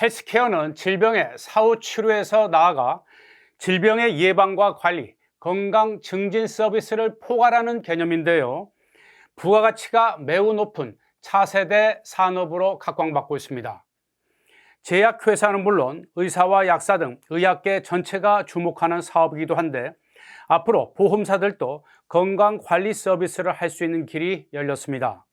헬스케어는 질병의 사후 치료에서 나아가 질병의 예방과 관리, 건강 증진 서비스를 포괄하는 개념인데요. 부가가치가 매우 높은 차세대 산업으로 각광받고 있습니다. 제약회사는 물론 의사와 약사 등 의학계 전체가 주목하는 사업이기도 한데 앞으로 보험사들도 건강관리 서비스를 할 수 있는 길이 열렸습니다.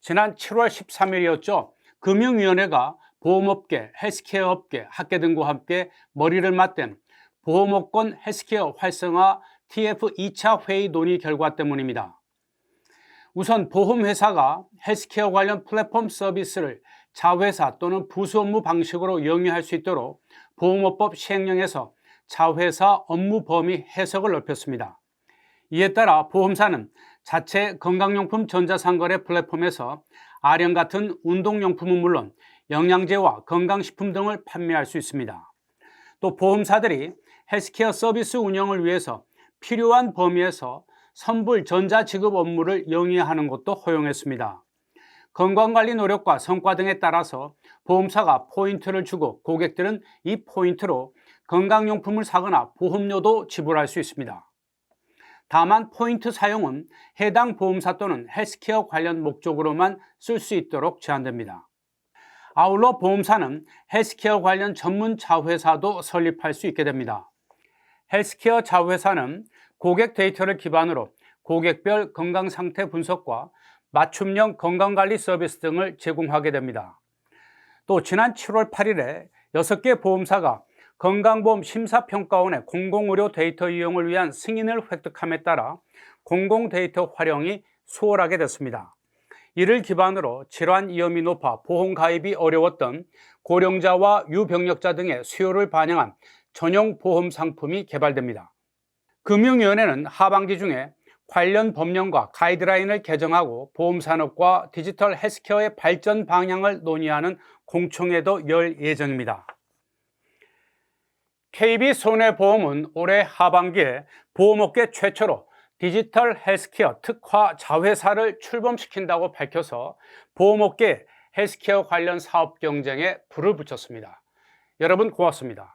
지난 7월 13일이었죠. 금융위원회가 보험업계, 헬스케어 업계, 학계 등과 함께 머리를 맞댄 보험업권 헬스케어 활성화 TF 2차 회의 논의 결과 때문입니다. 우선 보험회사가 헬스케어 관련 플랫폼 서비스를 자회사 또는 부수 업무 방식으로 영위할 수 있도록 보험업법 시행령에서 자회사 업무 범위 해석을 넓혔습니다. 이에 따라 보험사는 자체 건강용품 전자상거래 플랫폼에서 아령 같은 운동용품은 물론 영양제와 건강식품 등을 판매할 수 있습니다. 또 보험사들이 헬스케어 서비스 운영을 위해서 필요한 범위에서 선불 전자 지급 업무를 영위하는 것도 허용했습니다. 건강관리 노력과 성과 등에 따라서 보험사가 포인트를 주고 고객들은 이 포인트로 건강용품을 사거나 보험료도 지불할 수 있습니다. 다만 포인트 사용은 해당 보험사 또는 헬스케어 관련 목적으로만 쓸 수 있도록 제한됩니다. 아울러 보험사는 헬스케어 관련 전문 자회사도 설립할 수 있게 됩니다. 헬스케어 자회사는 고객 데이터를 기반으로 고객별 건강 상태 분석과 맞춤형 건강관리 서비스 등을 제공하게 됩니다. 또 지난 7월 8일에 6개 보험사가 건강보험 심사평가원의 공공의료 데이터 이용을 위한 승인을 획득함에 따라 공공 데이터 활용이 수월하게 됐습니다. 이를 기반으로 질환 위험이 높아 보험 가입이 어려웠던 고령자와 유병력자 등의 수요를 반영한 전용 보험 상품이 개발됩니다. 금융위원회는 하반기 중에 관련 법령과 가이드라인을 개정하고 보험산업과 디지털 헬스케어의 발전 방향을 논의하는 공청회도 열 예정입니다. KB손해보험은 올해 하반기에 보험업계 최초로 디지털 헬스케어 특화 자회사를 출범시킨다고 밝혀서 보험업계 헬스케어 관련 사업 경쟁에 불을 붙였습니다. 여러분 고맙습니다.